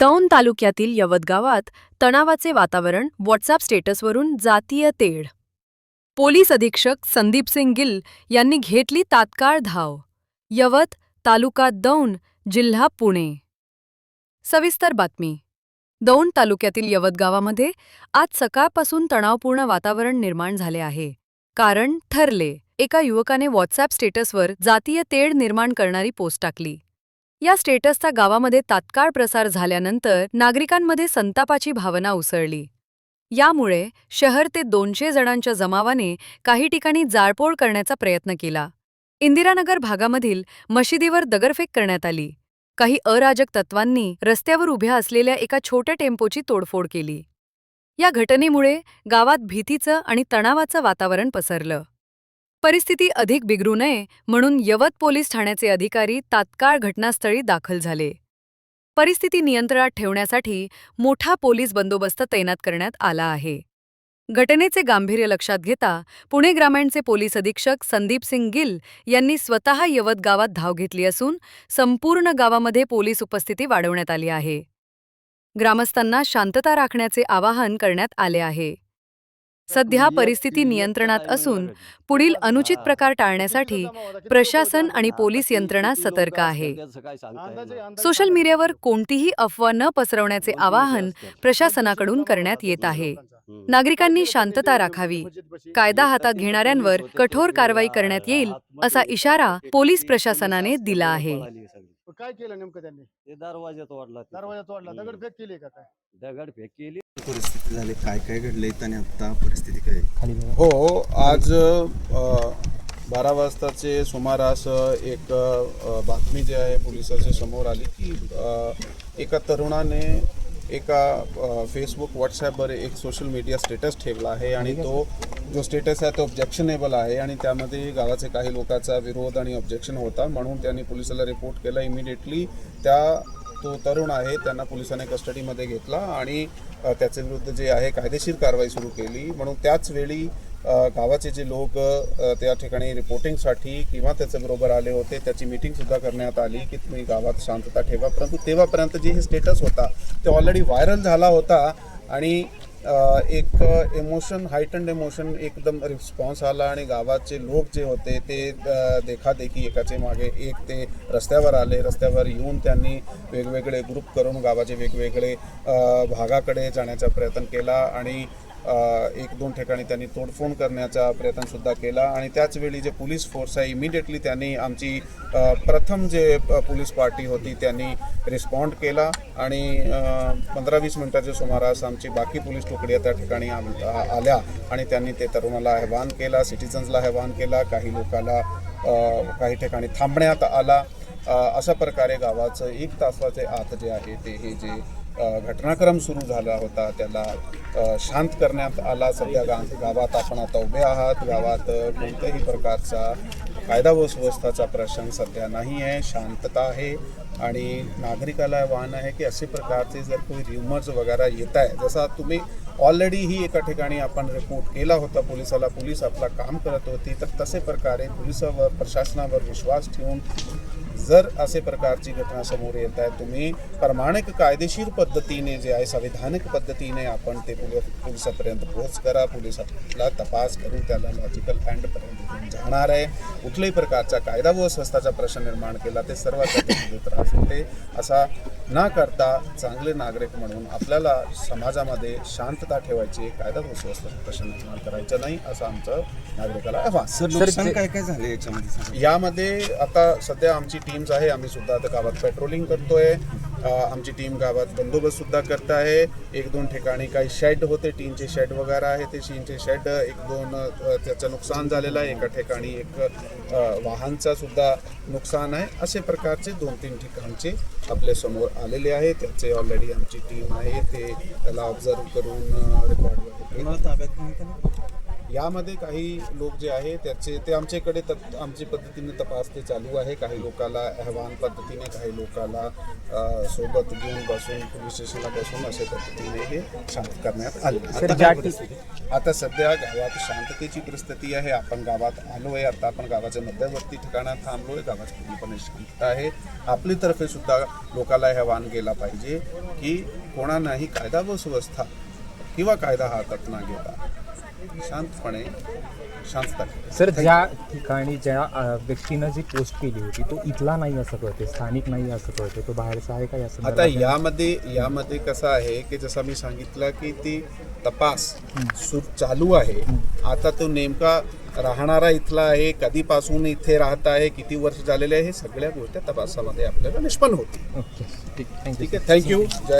दौंड तालुक्यातील यवत गावात तणावाचे वातावरण व्हॉट्सअप स्टेटसवरून जातीय तेढ. पोलीस अधीक्षक संदीप सिंग गिल यांनी घेतली तात्काळ धाव. यवत तालुका दौंड जिल्हा पुणे. सविस्तर बातमी. दौंड तालुक्यातील यवत गावामध्ये आज सकाळपासून तणावपूर्ण वातावरण निर्माण झाले आहे. कारण ठरले एका युवकाने व्हॉट्सअप स्टेटसवर जातीय तेढ निर्माण करणारी पोस्ट टाकली. या स्टेटसचा गावामध्ये तात्काळ प्रसार झाल्यानंतर नागरिकांमध्ये संतापाची भावना उसळली. यामुळे शहर ते दोनशे जणांच्या जमावाने काही ठिकाणी जाळपोळ करण्याचा प्रयत्न केला. इंदिरानगर भागामधील मशिदीवर दगडफेक करण्यात आली. काही अराजक तत्वांनी रस्त्यावर उभ्या असलेल्या एका छोट्या टेम्पोची तोडफोड केली. या घटनेमुळे गावात भीतीचं आणि तणावाचं वातावरण पसरलं. परिस्थिती अधिक बिघडू नये म्हणून यवत पोलीस ठाण्याचे अधिकारी तात्काळ घटनास्थळी दाखल झाले. परिस्थिती नियंत्रणात ठेवण्यासाठी मोठा पोलीस बंदोबस्त तैनात करण्यात आला आहे. घटनेचे गांभीर्य लक्षात घेता पुणे ग्रामीणचे पोलीस अधीक्षक संदीप सिंग गिल यांनी स्वतः यवत गावात धाव घेतली असून संपूर्ण गावामध्ये पोलीस उपस्थिती वाढवण्यात आली आहे. ग्रामस्थांना शांतता राखण्याचे आवाहन करण्यात आले आहे. सध्या परिस्थिती नियंत्रणात असून पुढील अनुचित प्रकार टाळण्यासाठी प्रशासन आणि पोलीस यंत्रणा सतर्क आहे. सोशल मीडियावर कोणतीही अफवा न पसरवण्याचे आवाहन प्रशासनाकडून करण्यात येत आहे. नागरिकांनी शांतता राखावी. कायदा हातात घेणाऱ्यांवर कठोर कारवाई करण्यात येईल असा इशारा पोलीस प्रशासनाने दिला आहे. काय केलं नेमकं त्यांनी? ते दरवाजा तोडला तिथं. दरवाजा तोडला. हम्म. दगडफेक केली का काय? दगड फेक केली. परिस्थिती झाली. काय काय घडलंय आणि आता परिस्थिती काय? आहे? हो आज अ, बारा वाजताचे सुमारास एक अ, बातमी जी आहे पोलिसाच्या समोर आली की अ, एका तरुणाने एका फेसबुक व्हॉट्सॲपवर एक सोशल मीडिया स्टेटस ठेवला आहे आणि तो जो स्टेटस आहे तो ऑब्जेक्शनेबल आहे आणि त्यामध्ये गावाचे काही लोकांचा विरोध आणि ऑब्जेक्शन होता म्हणून त्यांनी पोलिसाला रिपोर्ट केला. इमिडिएटली त्या तो तरुण आहे त्यांना पोलिसांनी कस्टडीमध्ये घेतला आणि त्याच्या विरुद्ध जे आहे कायदेशीर कारवाई सुरू केली. म्हणून त्याच वेळी गावाचे जे लोक त्या ठिकाणी रिपोर्टिंगसाठी किंवा त्याच्याबरोबर आले होते त्याची मीटिंगसुद्धा करण्यात आली की तुम्ही गावात शांतता ठेवा. परंतु तेव्हापर्यंत जे हे स्टेटस होता ते ऑलरेडी व्हायरल झाला होता आणि एक इमोशन हायटंड इमोशन एकदम रिस्पॉन्स आला आणि गावाचे लोक जे होते ते देखादेखी एकाचे मागे एक ते रस्त्यावर आले. रस्त्यावर येऊन त्यांनी वेगवेगळे ग्रुप करून गावाचे वेगवेगळे भागाकडे जाण्याचा प्रयत्न केला आणि एक दोन ठिकाणी त्यांनी तोडफोड करण्याचा प्रयत्नसुद्धा केला आणि त्याचवेळी जे पोलीस फोर्स आहे इमिडिएटली त्यांनी आमची प्रथम जे पोलीस पार्टी होती त्यांनी रिस्पॉन्ड केला आणि पंधरा वीस मिनटाच्या सुमारास आमची बाकी पोलीस तुकड्या त्या ठिकाणी आल्या आणि त्यांनी ते तरुणाला आवाहन केला सिटिझन्सला आवाहन केला काही लोकाला काही ठिकाणी थांबण्यात आला. अशा प्रकारे गावाचं एक तासाचे आत जे आहे ते हे जे घटनाक्रम सुरू झाला होता. त्याला शांत करण्यात आला. सध्या गा गावात आपण आता उभे आहात. गावात कोणत्याही प्रकारचा कायदा व सुव्यवस्थाचा प्रश्न सध्या नाही आहे. शांतता आहे. आणि नागरिकाला आव्हान आहे की असे प्रकारचे जर कोणी र्युमर्स वगैरे येत आहे जसा तुम्ही ऑलरेडी ही एका ठिकाणी आपण रिपोर्ट केला होता पोलिसाला. पोलीस आपला काम करत होती. तर तसे प्रकारे पोलिसावर प्रशासनावर विश्वास ठेवून जर असे प्रकारची घटना समोर येत आहे तुम्ही प्रमाणिक कायदेशीर पद्धतीने जे आहे संविधानिक पद्धतीने आपण ते पोलीस पोलिसापर्यंत पोहोच करा पोलीस आपला तपास करून त्याला लॉजिकल एंडपर्यंत घेऊन जाणार आहे. कुठल्याही प्रकारचा कायदा व स्वस्थाचा प्रश्न निर्माण केला ते सर्वांसाठी त्रास होते. असा न करता चांगले नागरिक म्हणून आपल्याला समाजामध्ये शांतता ठेवायची कायदा व सुव्यवस्थेचा प्रश्न निर्माण करायचा नाही असं आमचं नागरिकाला आव्हान. काय काय झालं याच्यामध्ये. यामध्ये आता सध्या आमची टीम्स आहे. आम्ही सुद्धा आता गावात पेट्रोलिंग करतोय. आमची टीम गावात बंदोबस्त सुद्धा करत आहे. एक दोन ठिकाणी काही शेड होते. टीनचे शेड वगैरे आहे ते टीनचे शेड एक दोन त्याचं नुकसान झालेलं आहे. एका ठिकाणी एक वाहनचा सुद्धा नुकसान आहे. असे प्रकारचे दोन तीन ठिकाणचे आपल्यासमोर आलेले आहे त्याचे ऑलरेडी आमची टीम आहे. ते त्याला ऑब्झर्व करून रेकॉर्ड वगैरे यामध्ये काही लोक जे आहे त्याचे ते आमच्याकडे तप आमच्या पद्धतीने तपास ते चालू आहे. काही लोकाला अहवान पद्धतीने काही लोकाला सोबत घेऊन बसून पोलीस स्टेशनला बसून अशा पद्धतीने हे शांत करण्यात आले. आता सध्या गावात शांततेची परिस्थिती आहे. आपण गावात आलो आहे आता आपण गावाच्या मध्यवर्ती ठिकाणात थांबलो आहे गावात पूर्णपणे शांत आहे. आपली तर्फे सुद्धा लोकाला आवाहन केला पाहिजे की कोणालाही कायदा व सुव्यवस्था किंवा कायदा हातात न घेता शांतपणे शांतता. सर ज्या ठिकाणी ज्या व्यक्तीनं जी पोस्ट केली होती तो इथला नाही असं कळते स्थानिक नाही असं कळते तो बाहेरचा आहे का या आता? यामध्ये यामध्ये कसं आहे की जसं मी सांगितलं की ती तपास चालू आहे. आता तो नेमका राहणारा इथला आहे कधीपासून इथे राहत आहे किती वर्ष झालेले आहे हे सगळ्या गोष्टी तपासामध्ये आपल्याला निष्पन्न ओके. ठीक. आहे? थँक्यू जय